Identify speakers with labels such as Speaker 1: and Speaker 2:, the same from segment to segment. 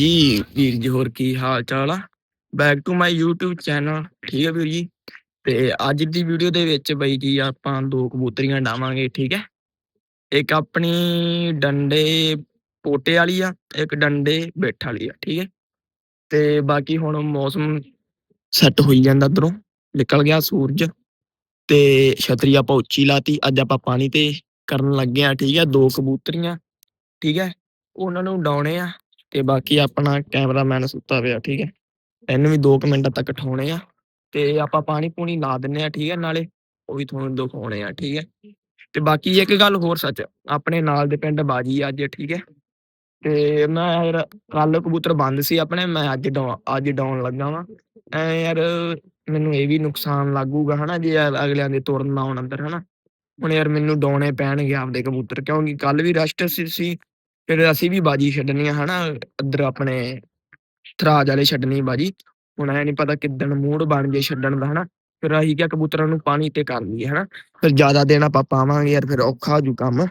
Speaker 1: ਜੀ ਵੀਰ ਜੀ, ਹੋਰ ਕੀ ਹਾਲ ਚਾਲ ਆ? Back to my YouTube channel ਠੀਕ ਹੈ ਵੀਰ ਜੀ? ਤੇ ਅੱਜ ਦੀ ਵੀਡੀਓ ਦੇ ਵਿੱਚ ਬਈ ਜੀ ਆਪਾਂ ਦੋ ਕਬੂਤਰੀਆਂ ਡਾਵਾਂਗੇ, ਠੀਕ ਹੈ ਇੱਕ ਆਪਣੀ ਡੰਡੇ ਪੋਟੇ ਵਾਲੀ ਆ, ਇੱਕ ਡੰਡੇ ਬੈਠ ਵਾਲੀ ਆ, ਠੀਕ ਹੈ ਤੇ ਬਾਕੀ ਹੁਣ ਮੌਸਮ ਸੈੱਟ ਹੋਈ ਜਾਂਦਾ ਉਧਰੋਂ ਨਿਕਲ ਗਿਆ ਸੂਰਜ ਤੇ ਛਤਰੀ ਆਪਾਂ ਉੱਚੀ ਲਾਤੀ, ਅੱਜ ਆਪਾਂ ਪਾਣੀ ਤੇ ਕਰਨ ਲੱਗੇ ਆ, ਠੀਕ ਹੈ ਦੋ ਕਬੂਤਰੀਆਂ, ਠੀਕ ਹੈ ਉਹਨਾਂ ਨੂੰ ਡਾਉਣੇ ਆ ਤੇ ਬਾਕੀ ਆਪਣਾ ਕੈਮਰਾਮੈਨ ਸੁੱਤਾ ਪਿਆ, ਠੀਕ ਹੈ। ਇਹਨੂੰ ਵੀ 2 ਮਿੰਟਾਂ ਤੱਕ ਠਾਉਣੇ ਆ ਤੇ ਆਪਾਂ ਪਾਣੀ ਪੂਣੀ ਲਾ ਦਿੰਨੇ ਆ, ਠੀਕ ਹੈ, ਨਾਲੇ ਉਹ ਵੀ ਤੁਹਾਨੂੰ ਦਿਖਾਉਣੇ ਆ, ਠੀਕ ਹੈ। ਤੇ ਬਾਕੀ ਇੱਕ ਗੱਲ ਹੋਰ ਸੱਚ, ਆਪਣੇ ਨਾਲ ਦੇ ਪਿੰਡ ਬਾਜੀ ਅੱਜ, ਠੀਕ ਹੈ। ਤੇ ਮੈਂ ਯਾਰ ਕੱਲ ਕਬੂਤਰ ਬੰਦ ਸੀ ਆਪਣੇ, ਮੈਂ ਅੱਜ ਡਾਉ- ਅੱਜ ਡਾਉਣ ਲੱਗਾ ਵਾਂ। ਐ ਯਾਰ ਮੈਨੂੰ ਇਹ ਵੀ ਨੁਕਸਾਨ ਲੱਗੂਗਾ, ਹਨਾ, ਜੇ ਯਾਰ ਅਗਲਿਆਂ ਦੇ ਤੁਰਨ ਨਾ ਆਉਣ ਅੰਦਰ, ਹਨਾ। ਹੁਣ ਯਾਰ ਮੈਨੂੰ ਡਾਉਣੇ ਪੈਣਗੇ ਆਪਦੇ ਕਬੂਤਰ, ਕਿਉਂਕਿ ਕੱਲ ਵੀ ਰਸ਼ਟ ਸੀ ਫਿਰ ਅਸੀਂ ਵੀ ਬਾਜੀ ਛੱਡਣੀ ਆ, ਹਨਾ, ਇੱਧਰ ਆਪਣੇ ਥਰਾਜ ਵਾਲੇ ਛੱਡਣੀ ਬਾਜੀ। ਹੁਣ ਐ ਨਹੀਂ ਪਤਾ ਕਿੱਦਣ ਮੂਡ ਬਣ ਜੇ ਛੱਡਣ ਦਾ, ਹਨਾ। ਫਿਰ ਅਸੀਂ ਕਿਹਾ ਕਬੂਤਰਾਂ ਨੂੰ ਪਾਣੀ ਤੇ ਕਰ ਲਈਏ, ਹਨਾ। ਫਿਰ ਜ਼ਿਆਦਾ ਦਿਨ ਆਪਾਂ ਪਾਵਾਂਗੇ ਯਾਰ, ਫਿਰ ਔਖਾ ਹੋ ਜੂ ਕੰਮ।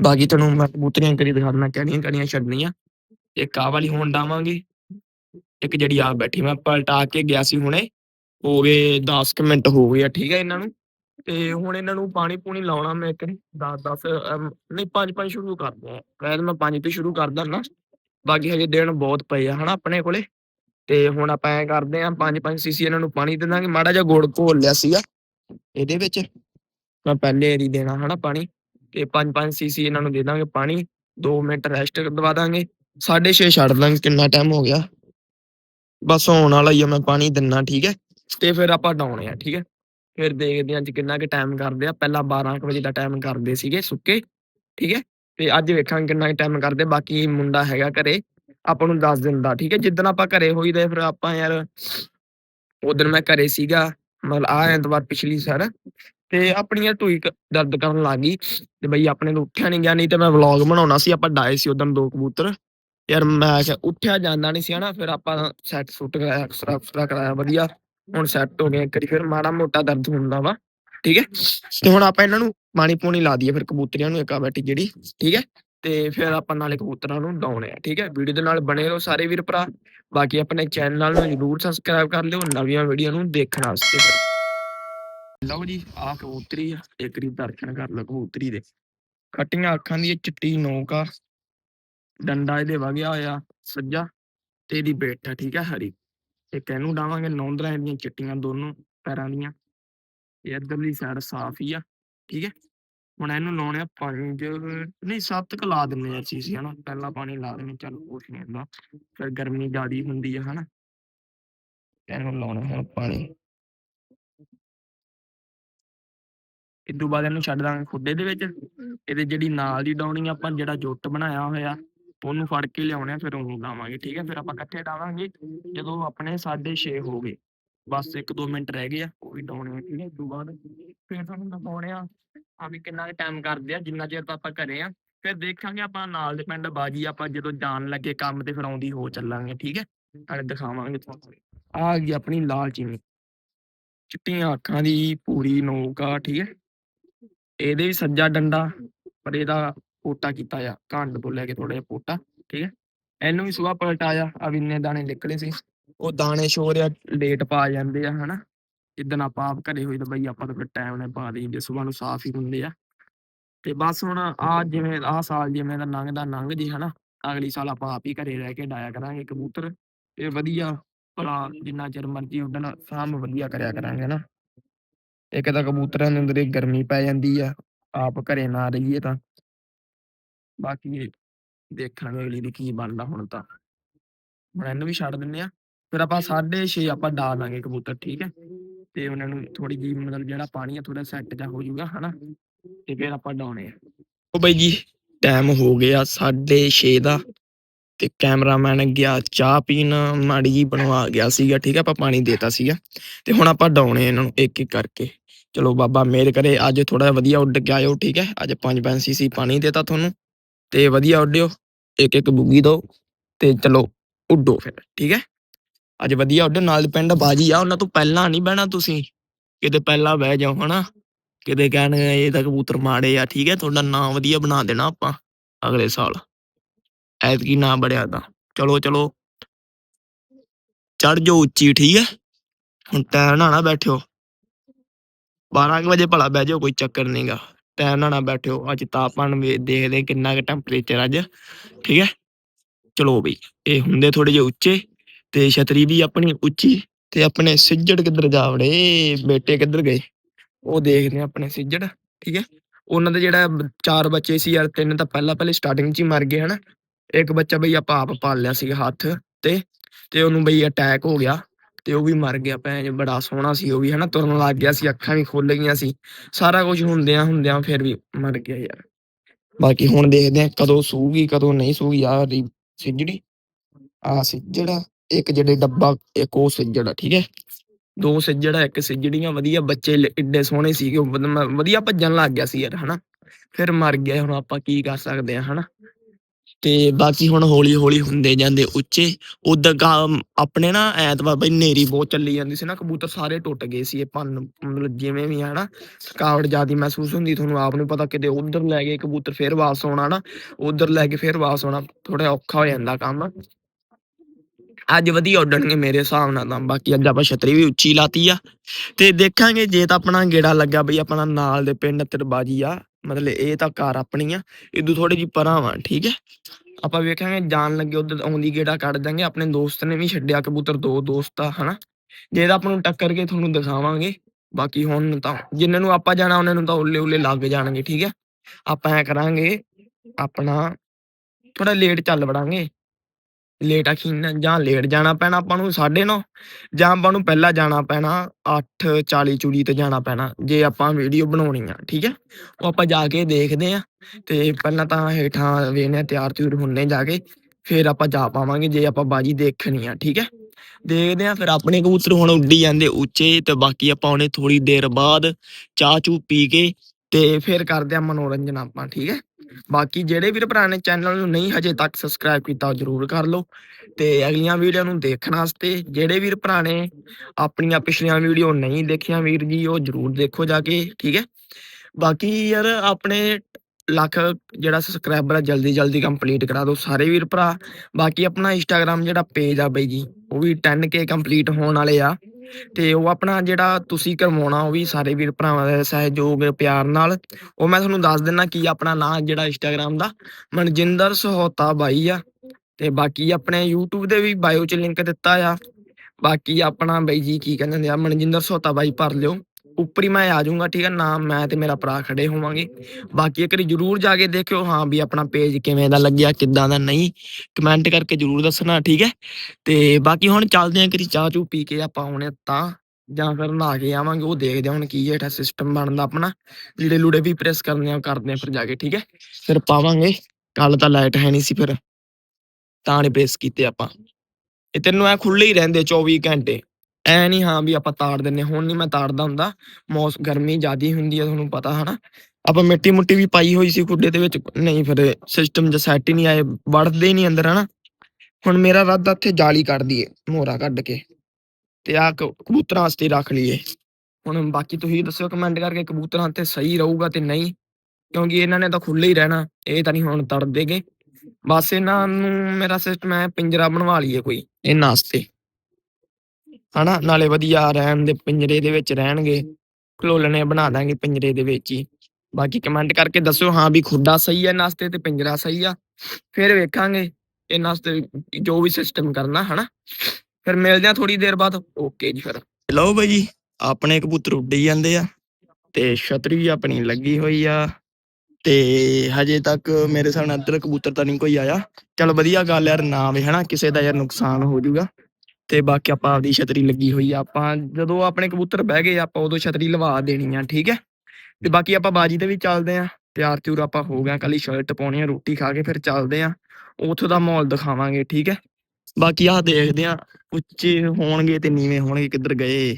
Speaker 1: ਬਾਕੀ ਤੁਹਾਨੂੰ ਮੈਂ ਕਬੂਤਰੀਆਂ ਕਰੀ ਦਿਖਾਉਣਾ ਕਿਹੜੀਆਂ ਕਿਹੜੀਆਂ ਛੱਡਣੀਆਂ। ਇੱਕ ਆ ਵਾਲੀ ਹੁਣ ਡਾਵਾਂਗੇ। ਇੱਕ ਜਿਹੜੀ ਆ ਬੈਠੀ, ਮੈਂ ਪਲਟਾ ਕੇ ਗਿਆ ਸੀ ਹੁਣੇ। ਹੋ ਗਏ 10 ਕੁ ਮਿੰਟ ਹੋ ਗਏ ਆ, ਠੀਕ ਹੈ ਇਹਨਾਂ ਨੂੰ। ਤੇ ਹੁਣ ਇਹਨਾਂ ਨੂੰ ਪਾਣੀ ਪੂਣੀ ਲਾਉਣਾ ਮੈਂ ਇੱਕ 10 10 ਨਹੀਂ 5 5 ਸ਼ੁਰੂ ਕਰਦੇ ਆ ਵੈਸੇ ਮੈਂ 5 ਤੋਂ ਸ਼ੁਰੂ ਕਰਦਾ ਨਾ ਬਾਕੀ ਹਜੇ ਦਿਨ ਬਹੁਤ ਪਏ ਆ, ਹਨਾ, ਆਪਣੇ ਕੋਲੇ। ਤੇ ਹੁਣ ਆਪਾਂ ਐ ਕਰਦੇ ਆ 5 5 ਸੀਸੀ ਇਹਨਾਂ ਨੂੰ ਪਾਣੀ ਦੇ ਦਾਂਗੇ। ਮਾੜਾ ਜਿਹਾ ਗੁੜ ਘੋਲ ਲਿਆ ਸੀਗਾ ਇਹਦੇ ਵਿੱਚ। ਮੈਂ ਪਹਿਲੇ ਏਰੀ ਦੇਣਾ, ਹਨਾ, ਪਾਣੀ। ਤੇ 5 5 ਸੀਸੀ ਇਹਨਾਂ ਨੂੰ ਦੇ ਦਾਂਗੇ ਪਾਣੀ। 2 ਮਿੰਟ ਰੈਸਟ ਦਵਾ ਦਾਂਗੇ। 6:30 ਛੱਡ ਦਾਂਗੇ, ਕਿੰਨਾ ਟਾਈਮ ਹੋ ਗਿਆ। ਬਸ ਆਉਣ ਵਾਲਾ ਹੀ ਆ, ਮੈਂ ਪਾਣੀ ਦਿੰਨਾ, ਠੀਕ ਹੈ। ਤੇ ਫਿਰ ਆਪਾਂ ਡਾਉਣੇ ਆ, ਠੀਕ ਹੈ। ਫਿਰ ਦੇਖਦੇ ਹਾਂ ਅੱਜ ਕਿੰਨਾ ਕੁ ਟਾਈਮ ਕਰਦੇ ਆ। ਪਹਿਲਾਂ 12 ਵਜੇ ਦਾ ਟਾਈਮ ਕਰਦੇ ਸੀਗੇ ਸੁੱਕੇ, ਠੀਕ ਹੈ? ਤੇ ਅੱਜ ਵੇਖਾਂਗੇ ਕਿੰਨਾ ਟਾਈਮ ਕਰਦੇ। ਬਾਕੀ ਮੁੰਡਾ ਹੈਗਾ ਘਰੇ, ਆਪਾਂ ਨੂੰ ਦੱਸ ਦਿੰਦਾ, ਠੀਕ ਹੈ? ਜਿੱਦਣ ਆਪਾਂ ਘਰੇ ਹੋਈਦੇ ਫਿਰ ਆਪਾਂ ਯਾਰ ਉਦੋਂ ਮੈਂ ਘਰੇ ਸੀਗਾ, ਮਤਲਬ ਆ ਐਤਵਾਰ ਪਿਛਲੀ ਸਰ, ਤੇ ਆਪਣੀਆਂ ਟੂਈ ਦਰਦ ਕਰਨ ਲੱਗ ਗਈ। ਤੇ ਬਈ ਆਪਣੇ ਤੋਂ ਉੱਠਿਆ ਨਹੀਂ ਗਿਆ, ਨਹੀਂ ਤੇ ਮੈਂ ਵਲੌਗ ਬਣਾਉਣਾ ਸੀ, ਆਪਾਂ ਡਾਏ ਸੀ ਉਦੋਂ ਦੋ ਕਬੂਤਰ। ਯਾਰ ਮੈਂ ਕਿਹਾ ਉੱਠਿਆ ਜਾਂਦਾ ਨਹੀਂ ਸੀ ਹਨਾ, ਫਿਰ ਆਪਾਂ ਸੈੱਟ ਸੁੱਟ ਕਰਾਇਆ ਐਕਸਟਰਾ ਐਕਸਟਰਾ ਕਰਾਇਆ, ਵਧੀਆ। ਹੁਣ ਸੈੱਟ ਹੋ ਗਏ ਕਰੀ ਫਿਰ ਮਾੜਾ ਮੋਟਾ ਦਰਦ ਹੁੰਦਾ ਵਾ ਠੀਕ ਹੈ? ਤੇ ਹੁਣ ਆਪਾਂ ਇਹਨਾਂ ਨੂੰ ਪਾਣੀ ਪੂਣੀ ਲਾ ਦਈਏ ਫਿਰ ਕਬੂਤਰੀਆਂ ਨੂੰ ਇੱਕ ਆ ਬੈਠੀ ਜਿਹੜੀ ਠੀਕ ਹੈ? ਤੇ ਫਿਰ ਆਪਾਂ ਨਾਲੇ ਕਬੂਤਰਾਂ ਨੂੰ ਡਾਉਣੇ ਆ ਠੀਕ ਹੈ? ਵੀਡੀਓ ਦੇ ਨਾਲ ਬਣੇ ਰਹੋ ਸਾਰੇ ਵੀਰ ਭਰਾ ਬਾਕੀ ਆਪਣੇ ਚੈਨਲ ਨੂੰ ਜਰੂਰ ਸਬਸਕ੍ਰਾਈਬ ਕਰ ਲਿਓ ਨਵੀਆਂ ਵੀਡੀਓ ਨੂੰ ਦੇਖਣ ਵਾਸਤੇ ਲਓ ਜੀ ਆਹ ਕਬੂਤਰੀ ਆ ਇੱਕ ਰੀ ਦਰਸ਼ਨ ਕਰ ਲਓ ਕਬੂਤਰੀ ਦੇ। ਖੱਟੀਆਂ ਅੱਖਾਂ ਦੀ ਚਿੱਟੀ ਨੋਕ ਆ ਡੰਡਾ ਇਹਦੇ ਵਗਿਆ ਹੋਇਆ ਸੱਜਾ ਤੇ ਇਹਦੀ ਬੇਟ ਠੀਕ ਹੈ? ਹਰੀ। ਇੱਕ ਇਹਨੂੰ ਡਾਵਾਂਗੇ ਨੌਂਦਰਾਂ ਇਹਦੀਆਂ ਚਿੱਟੀਆਂ ਦੋਨੋਂ ਪੈਰਾਂ ਦੀਆਂ। ਤੇ ਇੱਧਰਲੀ ਸਾਈਡ ਸਾਫ਼ ਹੀ ਆ, ਠੀਕ ਹੈ? ਹੁਣ ਇਹਨੂੰ ਲਾਉਣੇ ਆ ਪੰਜ, ਨਹੀਂ ਸੱਤ ਕ ਲਾ ਦਿੰਨੇ ਆ ਚੀਜ਼ ਹਨਾ? ਪਹਿਲਾਂ ਪਾਣੀ ਲਾ ਦੇਣੇ ਚੱਲ ਕੁਛ ਨਹੀਂ ਹੁੰਦਾ। ਫਿਰ ਗਰਮੀ ਜ਼ਿਆਦੀ ਹੁੰਦੀ ਆ, ਹਨਾ? ਇਹਨੂੰ ਲਾਉਣਾ ਹੁਣ ਪਾਣੀ। ਇਦੋਂ ਬਾਅਦ ਇਹਨੂੰ ਛੱਡ ਦਾਂਗੇ ਖੁੱਡੇ ਦੇ ਵਿੱਚ। ਇਹਦੇ ਜਿਹੜੀ ਨਾਲ ਦੀ ਡਾਉਣੀ ਆ, ਆਪਾਂ ਜਿਹੜਾ ਜੁੱਟ ਬਣਾਇਆ ਹੋਇਆ ਉਹਨੂੰ ਫੜ ਕੇ ਲਿਆਉਣੇ ਫਿਰ ਉਹਨੂੰ ਲਾਵਾਂਗੇ, ਠੀਕ ਹੈ? ਫਿਰ ਆਪਾਂ ਇਕੱਠੇ ਡਾਵਾਂਗੇ, ਜਦੋਂ ਆਪਣੇ 6:30 ਹੋ ਗਏ। ਬਸ 1-2 ਮਿੰਟ ਰਹਿ ਗਏ ਆ, ਉਹ ਵੀ ਡਾਉਣੇ ਆ, ਠੀਕ ਹੈ? ਇਦੋਂ ਬਾਅਦ ਫਿਰ ਤੁਹਾਨੂੰ ਦਿਖਾਉਣੇ ਆ ਆ ਵੀ ਕਿੰਨਾ ਟਾਈਮ ਕਰਦੇ ਆ, ਜਿੰਨਾ ਚਿਰ ਆਪਾਂ ਘਰੇ ਆ। ਫਿਰ ਦੇਖਾਂਗੇ ਆਪਾਂ ਨਾਲ ਦੇ ਪਿੰਡ ਬਾਜੀ, ਆਪਾਂ ਜਦੋਂ ਜਾਣ ਲੱਗੇ ਕੰਮ ਤੇ, ਫਿਰ ਆਉਂਦੀ ਹੋ ਚੱਲਾਂਗੇ, ਠੀਕ ਹੈ? ਨਾਲੇ ਦਿਖਾਵਾਂਗੇ ਤੁਹਾਨੂੰ। ਆ ਗਈ ਆਪਣੀ ਲਾਲ ਚੀਨੀ। ਚਿੱਟੀਆਂ ਅੱਖਾਂ ਦੀ ਪੂਰੀ ਨੋਕ ਆ, ਠੀਕ ਹੈ? ਇਹਦੇ ਵੀ ਸੱਜਾ ਡੰਡਾ, ਪਰ ਇਹਦਾ ਪੋਟਾ ਕੀਤਾ ਆ ਘੰਡ ਤੋਂ ਲੈ ਕੇ ਥੋੜਾ ਜਿਹਾ ਪੋਟਾ, ਠੀਕ ਹੈ? ਇਹਨੂੰ ਵੀ ਸੁਬਾਹ ਪਲਟਾਇਆ, ਆ ਵੀ ਦਾਣੇ ਨਿਕਲੇ ਸੀ। ਉਹ ਦਾਣੇ ਸ਼ੋਰ ਆ ਲੇਟ ਪਾ ਜਾਂਦੇ ਆ, ਹਨਾ? ਜਿੱਦਣ ਆਪਾਂ ਆਪ ਘਰੇ ਹੋਈ ਤਾਂ ਬਈ ਆਪਾਂ ਤਾਂ ਫਿਰ ਟਾਈਮ ਨਾਲ ਪਾ ਦੇਈਦੇ ਸੁਬਾਹ ਨੂੰ ਸਾਫ਼ ਹੀ ਹੁੰਦੇ ਆ। ਤੇ ਬਸ ਹੁਣ ਆ ਜਿਵੇਂ, ਆਹ ਸਾਲ ਜਿਵੇਂ ਦਾ ਲੰਘਦਾ ਲੰਘ ਜੀ ਹਨਾ? ਅਗਲੀ ਸਾਲ ਆਪਾਂ ਆਪ ਹੀ ਘਰੇ ਰਹਿ ਕੇ ਡਾਇਆ ਕਰਾਂਗੇ ਕਬੂਤਰ। ਤੇ ਵਧੀਆ ਭਲਾ ਜਿੰਨਾ ਚਿਰ ਮਰਜ਼ੀ ਉੱਡਣ ਸਾਂਭ ਵਧੀਆ ਕਰਿਆ ਕਰਾਂਗੇ, ਹਨਾ? ਇੱਕ ਤਾਂ ਕਬੂਤਰਾਂ ਦੇ ਅੰਦਰ ਇਹ ਗਰਮੀ ਪੈ ਜਾਂਦੀ ਆ, ਆਪ ਘਰੇ ਨਾ ਰਹੀਏ ਤਾਂ। ਬਾਕੀ ਦੇਖਾਂਗੇ ਅਗਲੀ ਦੀ ਕੀ ਬਣਦਾ ਹੁਣ ਤਾਂ। ਹੁਣ ਇਹਨੂੰ ਵੀ ਛੱਡ ਦਿੰਨੇ ਆ। ਫਿਰ ਆਪਾਂ 6:30 ਆਪਾਂ ਡਾ ਲਾਂਗੇ ਕਬੂਤਰ, ਠੀਕ ਹੈ? ਤੇ ਉਹਨਾਂ ਨੂੰ ਥੋੜੀ ਜੀ ਮਤਲਬ ਜਿਹੜਾ ਪਾਣੀ ਆ ਥੋੜਾ ਸੈੱਟ ਜਾ ਹੋ ਜਾਊਗਾ, ਹਨਾ? ਤੇ ਫਿਰ ਆਪਾਂ ਡਾਉਣੇ ਆ। ਉਹ ਬਾਈ ਜੀ ਟਾਈਮ ਹੋ ਗਿਆ 6:30 ਦਾ ਤੇ ਕੈਮਰਾਮੈਨ ਗਿਆ ਚਾਹ ਪੀਣ, ਮਾੜੀ ਜੀ ਬਣਵਾ ਗਿਆ ਸੀਗਾ, ਠੀਕ ਹੈ? ਆਪਾਂ ਪਾਣੀ ਦੇਤਾ ਸੀਗਾ। ਤੇ ਹੁਣ ਆਪਾਂ ਡਾਉਣੇ ਇਹਨਾਂ ਨੂੰ ਇੱਕ ਇੱਕ ਕਰਕੇ। ਚਲੋ ਬਾਬਾ ਮੇਰ ਕਰੇ ਅੱਜ ਥੋੜਾ ਵਧੀਆ ਉੱਡ ਕੇ ਆਇਓ, ਠੀਕ ਹੈ? ਅੱਜ 5-5 ਸੀਸੀ ਪਾਣੀ ਦੇਤਾ ਤੁਹਾਨੂੰ। ਤੇ ਵਧੀਆ ਉੱਡਿਓ, ਇੱਕ ਇੱਕ ਬੁੱਗੀ ਦੋ ਤੇ ਚਲੋ ਉੱਡੋ ਫਿਰ, ਠੀਕ ਹੈ? ਅੱਜ ਵਧੀਆ ਉੱਡੋ ਨਾਲ ਪਿੰਡ ਬਾਜੀ ਆ, ਉਹਨਾਂ ਤੋਂ ਪਹਿਲਾਂ ਨਹੀਂ ਬਹਿਣਾ ਤੁਸੀਂ, ਕਿਤੇ ਪਹਿਲਾਂ ਬਹਿ ਜਾਓ, ਹਨਾ? ਕਿਤੇ ਕਹਿਣ ਇਹ ਤਾਂ ਕਬੂਤਰ ਮਾੜੇ ਆ, ਠੀਕ ਹੈ? ਤੁਹਾਡਾ ਨਾਂ ਵਧੀਆ ਬਣਾ ਦੇਣਾ ਆਪਾਂ ਅਗਲੇ ਸਾਲ। ਐਤਕੀ ਨਾ ਬੜਿਆ ਤਾਂ। ਚਲੋ ਚਲੋ। ਚੜ ਜਾਓ ਉੱਚੀ, ਠੀਕ ਹੈ? ਹੁਣ ਟਾਈਮ ਨਾਲ ਨਾ ਬੈਠਿਓ। 12 ਕੁ ਵਜੇ ਭਲਾ ਬਹਿ ਜਾਓ, ਕੋਈ ਚੱਕਰ ਨਹੀਂਗਾ ਟਾਈਮ ਨਾਲ ਨਾ ਬੈਠਿਓ। ਅੱਜ ਤਾਪਮਾਨ ਦੇਖਦੇ ਕਿੰਨਾ ਕੁ ਟੈਂਪਰੇਚਰ ਅੱਜ। ਠੀਕ ਹੈ? ਚਲੋ ਬਈ, ਇਹ ਹੁੰਦੇ ਥੋੜੇ ਜਿਹੇ ਉੱਚੇ ਤੇ ਛਤਰੀ ਵੀ ਆਪਣੀ ਉੱਚੀ ਤੇ ਆਪਣੇ ਸਿੱਜੜ ਕਿੱਧਰ ਜਾ ਵੜੇ? ਬੇਟੇ ਕਿੱਧਰ ਗਏ? ਉਹ ਦੇਖਦੇ ਆ ਆਪਣੇ ਸਿੱਜੜ, ਠੀਕ ਹੈ? ਉਹਨਾਂ ਦੇ ਜਿਹੜਾ ਚਾਰ ਬੱਚੇ ਸੀ ਯਾਰ, ਤਿੰਨ ਤਾਂ ਪਹਿਲਾਂ ਪਹਿਲੇ ਸਟਾਰਟਿੰਗ 'ਚ ਹੀ ਮਰ ਗਏ ਹਨਾ। ਇੱਕ ਬੱਚਾ ਬਈ ਆਪਾਂ ਆਪ ਪਾਲ ਲਿਆ ਸੀ ਹੱਥ ਤੇ ਤੇ ਉਹਨੂੰ ਬਈ ਅਟੈਕ ਹੋ ਗਿਆ। ਤੇ ਉਹ ਵੀ ਮਰ ਗਿਆ ਭੈਣ ਬੜਾ ਸੋਹਣਾ ਸੀ ਉਹ ਵੀ, ਹਨਾ, ਤੁਰਨ ਲੱਗ ਗਿਆ ਸੀ, ਅੱਖਾਂ ਵੀ ਖੁੱਲ ਗਈਆਂ ਸੀ, ਸਾਰਾ ਕੁਝ ਹੁੰਦਿਆਂ ਹੁੰਦਿਆਂ ਫਿਰ ਵੀ ਮਰ ਗਿਆ ਯਾਰ। ਬਾਕੀ ਹੁਣ ਦੇਖਦੇ ਆ ਕਦੋਂ ਸੂਗੀ ਕਦੋਂ ਨਹੀਂ ਸੂਗੀ ਆ ਸਿੱਜੜੀ ਆ ਸਿੱਜੜਾ, ਇੱਕ ਜਿਹੜੇ ਡੱਬਾ, ਇੱਕ ਉਹ ਸਿੱਜੜਾ, ਠੀਕ ਹੈ? ਦੋ ਸਿੱਜੜਾ, ਇੱਕ ਸਿੱਜੜੀਆਂ, ਵਧੀਆ ਬੱਚੇ ਇੱਡੇ ਸੋਹਣੇ ਸੀਗੇ ਵਧੀਆ ਭੱਜਣ ਲੱਗ ਗਿਆ ਸੀ ਯਾਰ, ਹਨਾ? ਫਿਰ ਮਰ ਗਿਆ, ਹੁਣ ਆਪਾਂ ਕੀ ਕਰ ਸਕਦੇ ਆ ਹਨਾ? ਤੇ ਬਾਕੀ ਹੁਣ ਹੌਲੀ ਹੌਲੀ ਹੁੰਦੇ ਜਾਂਦੇ ਉੱਚੇ ਉਦੋਂ ਆਪਣੇ ਨਾ ਐਤਵਾਰ ਬਈ ਨੇਰੀ ਬਹੁਤ ਚੱਲੀ ਜਾਂਦੀ ਸੀ ਨਾ, ਕਬੂਤਰ ਸਾਰੇ ਟੁੱਟ ਗਏ ਸੀ, ਇਹ ਪੰਨ ਮਤਲਬ ਜਿਵੇਂ ਵੀ ਹੈ ਥਕਾਵਟ ਜ਼ਿਆਦੀ ਮਹਿਸੂਸ ਹੁੰਦੀ ਤੁਹਾਨੂੰ ਆਪ ਨੂੰ ਪਤਾ ਕਿਤੇ ਉਧਰ ਲੈ ਗਏ ਕਬੂਤਰ ਫੇਰ ਵਾਪਸ ਆਉਣਾ ਨਾ, ਉਧਰ ਲੈ ਕੇ ਫੇਰ ਵਾਪਸ ਆਉਣਾ ਥੋੜਾ ਔਖਾ ਹੋ ਜਾਂਦਾ ਕੰਮ। ਅੱਜ ਵਧੀਆ ਉੱਡਣਗੇ ਮੇਰੇ ਹਿਸਾਬ ਨਾਲ ਤਾਂ, ਬਾਕੀ ਅੱਜ ਆਪਾਂ ਛਤਰੀ ਵੀ ਉੱਚੀ ਲਾਤੀ ਆ, ਤੇ ਦੇਖਾਂਗੇ ਜੇ ਤਾਂ ਆਪਣਾ ਗੇੜਾ ਲੱਗਾ ਬਈ ਆਪਣਾ ਨਾਲ ਦੇ ਪਿੰਡ ਤਰਬਾਜੀ ਆ ਮਤਲਬ ਇਹ ਤਾਂ ਘਰ ਆਪਣੀ ਆ ਇਦੋਂ ਥੋੜੀ ਜਿਹੀ ਪਰਾਂ ਵਾ, ਠੀਕ ਹੈ? ਆਪਾਂ ਵੇਖਾਂਗੇ, ਜਾਣ ਲੱਗੇ ਉਧਰ ਆਉਂਦੀ ਗੇੜਾ ਕੱਢ ਦਾਂਗੇ ਆਪਣੇ ਦੋਸਤ ਨੇ ਵੀ ਛੱਡਿਆ ਕਬੂਤਰ, ਦੋ ਦੋਸਤ ਆ, ਹਨਾ? ਜੇ ਤਾਂ ਆਪਾਂ ਨੂੰ ਟੱਕਰ ਕੇ ਤੁਹਾਨੂੰ ਦਿਖਾਵਾਂਗੇ, ਬਾਕੀ ਹੁਣ ਤਾਂ, ਜਿੰਨਾਂ ਨੂੰ ਆਪਾਂ ਜਾਣਾ, ਉਹਨਾਂ ਨੂੰ ਤਾਂ ਉੱਲੇ ਉੱਲੇ ਲੱਗ ਜਾਣਗੇ, ਠੀਕ ਹੈ? ਆਪਾਂ ਐ ਕਰਾਂਗੇ, ਆਪਣਾ ਥੋੜਾ ਲੇਟ ਚੱਲ ਵੜਾਂਗੇ। ਲੇਟ ਆਖੀਨਾ ਜਾਂ ਲੇਟ ਜਾਣਾ ਪੈਣਾ ਆਪਾਂ ਨੂੰ 9:30 ਜਾਂ ਆਪਾਂ ਨੂੰ ਪਹਿਲਾਂ ਜਾਣਾ ਪੈਣਾ 8:40 ਚੂੜੀ ਤੇ ਜਾਣਾ ਪੈਣਾ, ਜੇ ਆਪਾਂ ਵੀਡੀਓ ਬਣਾਉਣੀ ਆ, ਠੀਕ ਹੈ ਉਹ ਆਪਾਂ ਜਾ ਕੇ ਦੇਖਦੇ ਆ, ਤੇ ਪਹਿਲਾਂ ਤਾਂ ਹੇਠਾਂ ਵੇਖਦੇ ਆ, ਤਿਆਰ ਤਿਉਰ ਹੁੰਨੇ ਜਾ ਕੇ, ਫਿਰ ਆਪਾਂ ਜਾ ਪਾਵਾਂਗੇ ਜੇ ਆਪਾਂ ਬਾਜੀ ਦੇਖਣੀ ਆ, ਠੀਕ ਹੈ ਦੇਖਦੇ ਆ, ਫਿਰ ਆਪਣੇ ਕਬੂਤਰ ਹੁਣ ਉੱਡੀ ਜਾਂਦੇ ਉੱਚੇ ਤੇ ਬਾਕੀ ਆਪਾਂ ਉਹਨੇ ਥੋੜੀ ਦੇਰ ਬਾਅਦ ਚਾਹ ਚੂ ਪੀ ਕੇ ਤੇ ਫਿਰ ਕਰਦੇ ਆ ਮਨੋਰੰਜਨ ਆਪਾਂ, ਠੀਕ ਹੈ ਬਾਕੀ ਜਿਹੜੇ ਵੀਰ ਭਰਾ ਨੇ ਚੈਨਲ ਨੂੰ ਨਹੀਂ ਹਜੇ ਤੱਕ ਸਬਸਕ੍ਰਾਈਬ ਕੀਤਾ ਜਰੂਰ ਕਰ ਲਓ ਤੇ ਅਗਲੀਆਂ ਵੀਡੀਓ ਨੂੰ ਦੇਖਣ ਵਾਸਤੇ ਜਿਹੜੇ ਵੀਰ ਭਰਾ ਨੇ ਆਪਣੀਆਂ ਪਿਛਲੀਆਂ ਵੀਡੀਓ ਨਹੀਂ ਦੇਖੀਆਂ ਵੀਰ ਜੀ, ਉਹ ਜਰੂਰ ਦੇਖੋ ਜਾ ਕੇ, ਠੀਕ ਹੈ? ਬਾਕੀ ਯਾਰ ਆਪਣੇ ਲੱਖ ਜਿਹੜਾ ਸਬਸਕ੍ਰਾਈਬਰ ਆ, ਜਲਦੀ ਜਲਦੀ ਕੰਪਲੀਟ ਕਰਾ ਦਿਓ ਸਾਰੇ ਵੀਰ ਭਰਾ। ਬਾਕੀ ਆਪਣਾ ਇੰਸਟਾਗ੍ਰam ਜਿਹੜਾ ਪੇਜ ਆ ਬਈ ਜੀ, ਉਹ ਵੀ 10k ਕੰਪਲੀਟ ਹੋਣ ਵਾਲੇ ਆ। ਤੇ ਉਹ ਆਪਣਾ ਜਿਹੜਾ ਤੁਸੀਂ ਕਰਵਾਉਣਾ, ਉਹ ਵੀ ਸਾਰੇ ਵੀਰ ਭਰਾਵਾਂ ਦਾ ਸਹਿਯੋਗ, ਪਿਆਰ ਨਾਲ। ਉਹ ਮੈਂ ਤੁਹਾਨੂੰ ਦੱਸ ਦਿੰਨਾ ਕੀ ਆਪਣਾ ਨਾਂ, ਜਿਹੜਾ ਇੰਸਟਾਗ੍ਰam ਦਾ, ਮਨਜਿੰਦਰ ਸਹੋਤਾ ਬਾਈ ਆ। ਤੇ ਬਾਕੀ ਆਪਣੇ YouTube ਦੇ ਵੀ ਬਾਇਓ ਚ ਲਿੰਕ ਦਿੱਤਾ ਆ। ਬਾਕੀ ਆਪਣਾ ਬਾਈ ਜੀ ਕੀ ਕਹਿੰਦੇ ਹੁੰਦੇ ਆ, ਮਨਜਿੰਦਰ ਸਹੋਤਾ ਬਾਈ ਭਰ ਲਿਓ। ਉੱਪਰ ਹੀ ਮੈਂ ਆ ਜਾਊਂਗਾ, ਠੀਕ ਹੈ ਨਾ ਮੈਂ ਤੇ ਮੇਰਾ ਭਰਾ ਖੜੇ ਹੋਵਾਂਗੇ। ਬਾਕੀ ਇੱਕ ਵਾਰੀ ਜਰੂਰ ਜਾ ਕੇ ਦੇਖਿਓ, ਹਾਂ ਵੀ ਆਪਣਾ ਪੇਜ ਕਿਵੇਂ ਦਾ ਲੱਗਿਆ, ਕਿੱਦਾਂ ਦਾ ਨਹੀਂ। ਕਮੈਂਟ ਕਰਕੇ ਜਰੂਰ ਦੱਸਣਾ, ਠੀਕ ਹੈ? ਤੇ ਬਾਕੀ ਹੁਣ ਚੱਲਦੇ ਆਂ ਕਿ ਚਾਹ ਚੂ ਪੀ ਕੇ ਆਪਾਂ ਆਉਣੇ ਤਾਂ। ਜਾਂ ਫਿਰ ਨਹਾ ਕੇ ਆਵਾਂਗੇ, ਉਹ ਦੇਖਦੇ ਹਾਂ ਹੁਣ ਕੀ ਹੇਠਾਂ ਸਿਸਟਮ ਬਣਦਾ ਆਪਣਾ। ਲੀੜੇ ਲੂੜੇ ਵੀ ਪ੍ਰੈਸ ਕਰਨੇ ਆ ਕਰਦੇ ਆ ਫਿਰ ਜਾ ਕੇ, ਠੀਕ ਹੈ? ਫਿਰ ਪਾਵਾਂਗੇ। ਕੱਲ ਤਾਂ ਲਾਈਟ ਹੈ ਨਹੀਂ ਸੀ ਫਿਰ। ਤਾਂ ਨਹੀਂ ਪ੍ਰੈਸ ਕੀਤੇ ਆਪਾਂ। ਇਹ ਤੈਨੂੰ ਐ ਖੁੱਲੇ ਹੀ ਰਹਿੰਦੇ 24 ਘੰਟੇ। ਐ ਨਹੀਂ ਹਾਂ ਵੀ ਆਪਾਂ ਤਾੜ ਦਿੰਨੇ ਹੁਣ ਨਹੀਂ ਮੈਂ ਤਾੜਦਾ ਹੁੰਦਾ। ਮੌਸ, ਗਰਮੀ ਜ਼ਿਆਦੀ ਹੁੰਦੀ ਹੈ ਤੁਹਾਨੂੰ ਪਤਾ, ਹਨਾ। ਆਪਾਂ ਮਿੱਟੀ ਮੁੱਟੀ ਵੀ ਪਾਈ ਹੋਈ ਸੀ ਖੁੱਡੇ ਦੇ ਵਿੱਚ, ਨਹੀਂ ਫਿਰ ਸਿਸਟਮ ਜਿਹਾ ਸੈੱਟ ਹੀ ਨਹੀਂ ਆਏ, ਵੜਦੇ ਹੀ ਨਹੀਂ ਅੰਦਰ, ਹਨਾ। ਹੁਣ ਮੇਰਾ ਰੱਦ ਇੱਥੇ ਜਾਲੀ ਕੱਢ ਦਈਏ, ਮੋਹਰਾ ਕੱਢ ਕੇ ਤੇ ਆ ਕਬੂਤਰਾਂ ਵਾਸਤੇ ਰੱਖ ਲਈਏ। ਹੁਣ ਬਾਕੀ ਤੁਸੀਂ ਦੱਸਿਓ ਕਮੈਂਟ ਕਰਕੇ ਕਬੂਤਰਾਂ ਤੇ ਸਹੀ ਰਹੂਗਾ ਤੇ ਨਹੀਂ, ਕਿਉਂਕਿ ਇਹਨਾਂ ਨੇ ਤਾਂ ਖੁੱਲੇ ਹੀ ਰਹਿਣਾ, ਇਹ ਤਾਂ ਨਹੀਂ ਹੁਣ ਤੜ ਦੇਗੇ ਬਸ ਇਹਨਾਂ ਨੂੰ ਮੇਰਾ ਸਿਸਟਮ ਹੈ ਪਿੰਜਰਾ ਬਣਵਾ ਲਈਏ ਕੋਈ, ਇਹਨਾਂ ਵਾਸਤੇ। ਹਨਾ, ਨਾਲੇ ਵਧੀਆ ਰਹਿਣ ਦੇ ਪਿੰਜਰੇ ਦੇ ਵਿੱਚ ਰਹਿਣਗੇ। ਖਲੋਲਣੇ ਬਣਾ ਦਾਂਗੇ ਪਿੰਜਰੇ ਦੇ ਵਿੱਚ ਹੀ। ਬਾਕੀ ਕਮੈਂਟ ਕਰਕੇ ਦੱਸਿਓ, ਹਾਂ ਵੀ ਖੁੱਡਾ ਸਹੀ ਹੈ ਇਹਨਾਂ ਤੇ ਪਿੰਜਰਾ ਸਹੀ ਆ। ਫਿਰ ਵੇਖਾਂਗੇ ਇਹਨਾਂ ਵਾਸਤੇ ਜੋ ਵੀ ਸਿਸਟਮ ਕਰਨਾ, ਹਨਾ। ਫਿਰ ਮਿਲਦੇ ਆ ਥੋੜੀ ਦੇਰ ਬਾਅਦ। ਓਕੇ ਜੀ ਫਿਰ। ਲਓ ਬਾਈ ਜੀ, ਆਪਣੇ ਕਬੂਤਰ ਉੱਡੀ ਜਾਂਦੇ ਆ ਤੇ ਛਤਰੀ ਆਪਣੀ ਲੱਗੀ ਹੋਈ ਆ। ਤੇ ਹਜੇ ਤੱਕ ਮੇਰੇ ਹਿਸਾਬ ਨਾਲ ਇੱਧਰ ਕਬੂਤਰ ਤਾਂ ਨਹੀਂ ਕੋਈ ਆਇਆ। ਚਲ ਵਧੀਆ ਗੱਲ ਯਾਰ ਨਾ ਵੇ, ਹਨਾ। ਕਿਸੇ ਦਾ ਯਾਰ ਨੁਕਸਾਨ ਹੋ ਜਾਊਗਾ। ਤੇ ਬਾਕੀ ਆਪਾਂ ਆਪਦੀ ਛਤਰੀ ਲੱਗੀ ਹੋਈ ਆ। ਆਪਾਂ ਜਦੋਂ ਆਪਣੇ ਕਬੂਤਰ ਬਹਿ ਗਏ, ਆਪਾਂ ਉਦੋਂ ਛਤਰੀ ਲਵਾ ਦੇਣੀ ਆ, ਠੀਕ ਹੈ? ਤੇ ਬਾਕੀ ਆਪਾਂ ਬਾਜੀ ਤੇ ਵੀ ਚੱਲਦੇ ਆ। ਤਿਆਰ ਤਿਉਰ ਆਪਾਂ ਹੋ ਗਿਆ ਕੱਲੀ ਸ਼ਰਟ ਪਾਉਣੀ ਆ, ਰੋਟੀ ਖਾ ਕੇ ਫਿਰ ਚੱਲਦੇ ਆ। ਉੱਥੋਂ ਦਾ ਮਾਹੌਲ ਦਿਖਾਵਾਂਗੇ, ਠੀਕ ਹੈ? ਬਾਕੀ ਆਹ ਦੇਖਦੇ ਆ, ਉੱਚੇ ਹੋਣਗੇ ਤੇ ਨੀਵੇਂ ਹੋਣਗੇ, ਕਿੱਧਰ ਗਏ?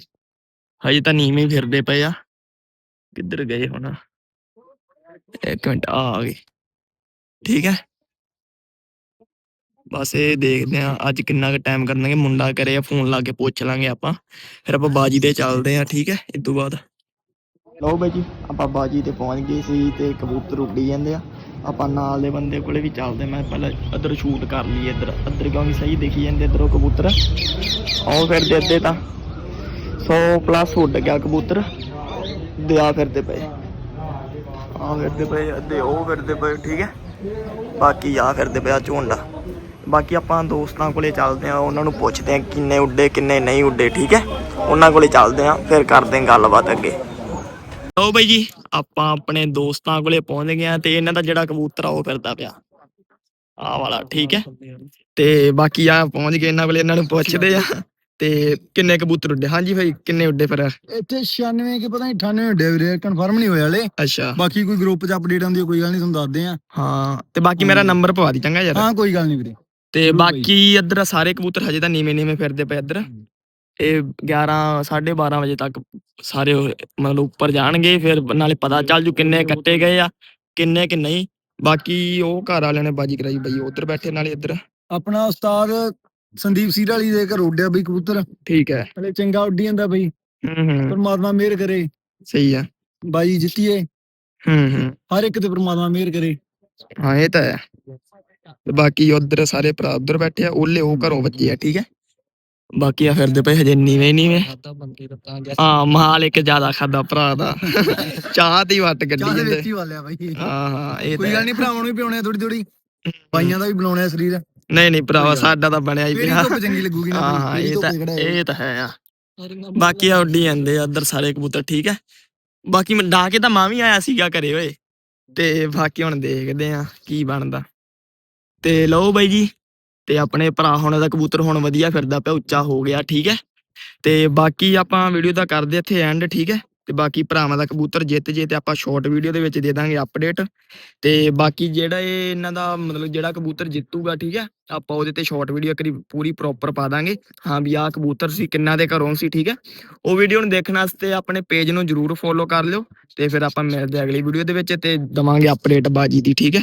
Speaker 1: ਹਜੇ ਤਾਂ ਨੀਵੇਂ ਫਿਰਦੇ ਪਏ ਆ। ਕਿੱਧਰ ਗਏ ਹੁਣ? ਇੱਕ ਮਿੰਟ, ਆ ਗਏ। ਠੀਕ ਹੈ? ਬਸ ਇਹ ਦੇਖਦੇ ਆ ਅੱਜ ਕਿੰਨਾ ਕੁ ਟਾਈਮ ਕਰਨਗੇ, ਮੁੰਡਾ ਕਰੇ ਆ ਫੋਨ ਲਾ ਕੇ ਪੁੱਛ ਲਾਂਗੇ ਆਪਾਂ। ਫਿਰ ਆਪਾਂ ਬਾਜੀ ਤੇ ਚੱਲਦੇ ਆ ਠੀਕ ਹੈ? ਇਸ ਤੋਂ ਬਾਅਦ। ਲਓ ਬਾਈ ਜੀ, ਆਪਾਂ ਬਾਜੀ ਤੇ ਪਹੁੰਚ ਗਏ ਸੀ ਤੇ ਕਬੂਤਰ ਉੱਡੀ ਜਾਂਦੇ ਆ। ਆਪਾਂ ਨਾਲ ਦੇ ਬੰਦੇ ਕੋਲੇ ਵੀ ਚੱਲਦੇ ਮੈਂ ਪਹਿਲਾਂ ਇੱਧਰ ਸ਼ੂਟ ਕਰ ਲਈ ਇੱਧਰ। ਇੱਧਰ ਕਿਉਂਕਿ ਸਹੀ ਦਿਖੀ ਜਾਂਦੇ ਇੱਧਰੋਂ ਕਬੂਤਰ। ਆਉ ਫਿਰਦੇ ਅੱਧੇ ਤਾਂ। 100 ਪਲੱਸ ਉੱਡ ਗਿਆ ਕਬੂਤਰ। ਦੇ ਫਿਰਦੇ ਪਏ। ਆ ਫਿਰਦੇ ਪਏ, ਅੱਧੇ ਉਹ ਫਿਰਦੇ ਪਏ, ਠੀਕ ਹੈ? ਬਾਕੀ ਆ ਫਿਰਦੇ ਪਿਆ ਝੁੰਡ ਬਾਕੀ ਆਪਾਂ ਦੋਸਤਾਂ ਕੋਲੇ ਚੱਲਦੇ ਆ ਉਹਨਾਂ ਨੂੰ ਪੁੱਛਦੇ ਆ ਕਿੰਨੇ ਉੱਡੇ ਕਿੰਨੇ ਨਹੀਂ ਉੱਡੇ ਠੀਕ ਹੈ? ਉਹਨਾਂ ਕੋਲੇ ਚੱਲਦੇ ਆ ਫਿਰ ਕਰਦੇ ਆ ਗੱਲਬਾਤ ਅੱਗੇ। ਲਓ ਬਈ ਜੀ ਆਪਾਂ ਆਪਣੇ ਦੋਸਤਾਂ ਕੋਲੇ ਪਹੁੰਚ ਗਏ ਆ ਤੇ ਇਹਨਾਂ ਦਾ ਜਿਹੜਾ ਕਬੂਤਰ ਆ ਉਹ ਫਿਰਦਾ ਪਿਆ। ਆਹ ਵਾਲਾ ਠੀਕ ਹੈ? ਤੇ ਬਾਕੀ ਆ ਪਹੁੰਚ ਗਏ ਇਹਨਾਂ ਕੋਲੇ ਇਹਨਾਂ ਨੂੰ ਪੁੱਛਦੇ ਆ ਤੇ ਕਿੰਨੇ ਕਬੂਤਰ ਉੱਡੇ? ਹਾਂਜੀ ਭਾਈ ਕਿੰਨੇ ਉੱਡੇ ਫਿਰ?
Speaker 2: ਇੱਥੇ 96 ਕਿ ਪਤਾ ਨਹੀਂ 98 ਹੁੰਦੇ ਵੀਰੇ ਕਨਫਰਮ ਨਹੀਂ ਹੋਇਆ ਹਲੇ।
Speaker 1: ਅੱਛਾ।
Speaker 2: ਬਾਕੀ ਕੋਈ ਗਰੁੱਪ 'ਚ ਅਪਡੇਟ ਆਉਂਦੀ ਹੈ ਕੋਈ ਗੱਲ ਨਹੀਂ ਤੁਹਾਨੂੰ ਦੱਸਦੇ ਆ
Speaker 1: ਹਾਂ ਤੇ ਬਾਕੀ ਮੇਰਾ ਨੰਬਰ ਪਵਾ ਦੀ ਚੰਗਾ ਯਾਰ
Speaker 2: ਹਾਂ ਕੋਈ ਗੱਲ ਨਹੀਂ ਵੀਰੇ।
Speaker 1: ਤੇ। ਬਾਕੀ ਇੱਧਰ ਸਾਰੇ ਕਬੂਤਰ ਹਜੇ ਤਾਂ ਨੀਵੇਂ ਨੀਵੇਂ ਫਿਰਦੇ ਪਏ ਇੱਧਰ। ਇਹ 11 12:30 ਵਜੇ ਤੱਕ ਸਾਰੇ ਉਹ ਮਤਲਬ ਉੱਪਰ ਜਾਣਗੇ ਫਿਰ ਨਾਲੇ ਪਤਾ ਚੱਲ ਜੂ ਕਿੰਨੇ ਕੱਟੇ ਗਏ ਆ ਕਿੰਨੇ ਕਿ ਨਹੀਂ। ਬਾਕੀ ਉਹ ਘਰ ਵਾਲਿਆਂ ਨੇ ਬਾਜੀ ਕਰਾਈ ਬਈ ਉਧਰ ਬੈਠੇ ਨਾਲੇ ਇੱਧਰ।
Speaker 2: ਆਪਣਾ ਉਸਤਾਦ ਸੰਦੀਪ ਸੀਰ ਵਾਲੀ ਦੇ ਘਰ ਉੱਡਿਆ ਬਈ ਕਬੂਤਰ।
Speaker 1: ਠੀਕ ਹੈ।
Speaker 2: ਹਲੇ ਚੰਗਾ ਉੱਡੀ ਜਾਂਦਾ ਬਈ।
Speaker 1: ਹੂੰ ਹੂੰ।
Speaker 2: ਪਰਮਾਤਮਾ ਮਿਹਰ ਕਰੇ।
Speaker 1: ਸਹੀ ਆ।
Speaker 2: ਬਾਈ ਜਿੱਤੀਏ।
Speaker 1: ਹੂੰ ਹੂੰ।
Speaker 2: ਹਰ ਇੱਕ ਤੇ ਪਰਮਾਤਮਾ ਮਿਹਰ ਕਰੇ।
Speaker 1: ਹਾਂ ਇਹ ਤਾਂ ਹੈ। ਤੇ ਬਾਕੀ ਉਧਰ ਸਾਰੇ ਭਰਾ ਉਧਰ ਬੈਠੇ ਆ ਉਹਲੇ ਉਹ ਘਰੋਂ ਬੱਚੇ ਆ ਠੀਕ ਹੈ? ਬਾਕੀ ਆ ਫਿਰਦੇ ਪਏ ਹਜੇ ਨੀਵੇਂ ਨੀਵੇਂ। ਹਾਂ ਮਾਲ ਇੱਕ ਜ਼ਿਆਦਾ ਖਾਦਾ ਭਰਾ ਦਾ। ਚਾਹ ਦੀ ਵੱਟ ਗੱਡੀ
Speaker 2: ਚਾਹ ਦੇ
Speaker 1: ਜਾਂਦੇ।
Speaker 2: ਵਿੱਚ ਹੀ ਵਾਲਿਆ ਬਾਈ।
Speaker 1: ਹਾਂ ਹਾਂ ਇਹ
Speaker 2: ਕੋਈ
Speaker 1: ਤਾਂ
Speaker 2: ਗੱਲ ਨਹੀਂ ਭਰਾਵਾਂ ਨੂੰ ਵੀ ਪਿਉਣੇ ਥੋੜੀ ਥੋੜੀ ਬਾਈਆਂ ਦਾ ਵੀ ਬਣਾਉਣਾ ਹੈ ਸਰੀਰ।
Speaker 1: ਨਹੀਂ ਨਹੀਂ ਭਰਾਵਾ ਸਾਡਾ ਤਾਂ ਬਣਿਆ ਹੀ
Speaker 2: ਹੀ
Speaker 1: ਪਿਆ।
Speaker 2: ਧੁੱਪ ਚੰਗੀ ਲੱਗੂਗੀ ਨਾ
Speaker 1: ਹਾਂ ਹਾਂ
Speaker 2: ਹੀ
Speaker 1: ਇਹ ਤਾਂ। ਇਹ ਤਾਂ ਹੈ ਆ। ਬਾਕੀ ਆ ਉੱਡੀ ਜਾਂਦੇ ਆ ਇੱਧਰ ਸਾਰੇ ਕਬੂਤਰ ਠੀਕ ਹੈ? ਬਾਕੀ ਮੈਂ ਡਾ ਕੇ ਤਾਂ ਮਾਂ ਵੀ ਆਇਆ ਸੀਗਾ ਘਰੇ ਓਏ। ਤੇ ਬਾਕੀ ਹੁਣ ਦੇਖਦੇ ਆ ਕੀ ਬਣਦਾ। ਤੇ ਲਓ ਬਾਈ ਜੀ, ਤੇ ਆਪਣੇ ਭਰਾ ਹੁਣ ਦਾ ਕਬੂਤਰ ਹੁਣ ਵਧੀਆ ਫਿਰਦਾ ਪਿਆ, ਉੱਚਾ ਹੋ ਗਿਆ, ਠੀਕ ਹੈ? ਤੇ ਬਾਕੀ ਆਪਾਂ ਵੀਡੀਓ ਦਾ ਕਰਦੇ ਇੱਥੇ ਐਂਡ ਠੀਕ ਹੈ? ਤੇ ਬਾਕੀ ਭਰਾਵਾਂ ਦਾ ਕਬੂਤਰ ਜਿੱਤ ਜੇ ਤੇ ਆਪਾਂ ਸ਼ਾਰਟ ਵੀਡੀਓ ਦੇ ਵਿੱਚ ਦੇ ਦਾਂਗੇ ਅਪਡੇਟ ਤੇ ਬਾਕੀ ਜਿਹੜਾ ਇਹ ਇਹਨਾਂ ਦਾ ਮਤਲਬ ਜਿਹੜਾ ਕਬੂਤਰ ਜਿੱਤੂਗਾ, ਠੀਕ ਹੈ? ਆਪਾਂ ਉਹਦੇ ਤੇ ਸ਼ਾਰਟ ਵੀਡੀਓ ਕਰੀ ਪੂਰੀ ਪ੍ਰੋਪਰ ਪਾ ਦਾਂਗੇ। ਹਾਂ ਵੀ ਆਹ ਕਬੂਤਰ ਸੀ, ਕਿੰਨਾ ਦੇ ਘਰੋਂ ਸੀ, ਠੀਕ ਹੈ? ਉਹ ਵੀਡੀਓ ਨੂੰ ਦੇਖਣ ਵਾਸਤੇ ਆਪਣੇ ਪੇਜ ਨੂੰ ਜਰੂਰ ਫੋਲੋ ਕਰ ਲਿਓ, ਤੇ ਫਿਰ ਆਪਾਂ ਮਿਲਦੇ ਅਗਲੀ ਵੀਡੀਓ ਦੇ ਵਿੱਚ ਤੇ ਦਵਾਂਗੇ ਅਪਡੇਟ ਬਾਜੀ ਦੀ, ਠੀਕ ਹੈ?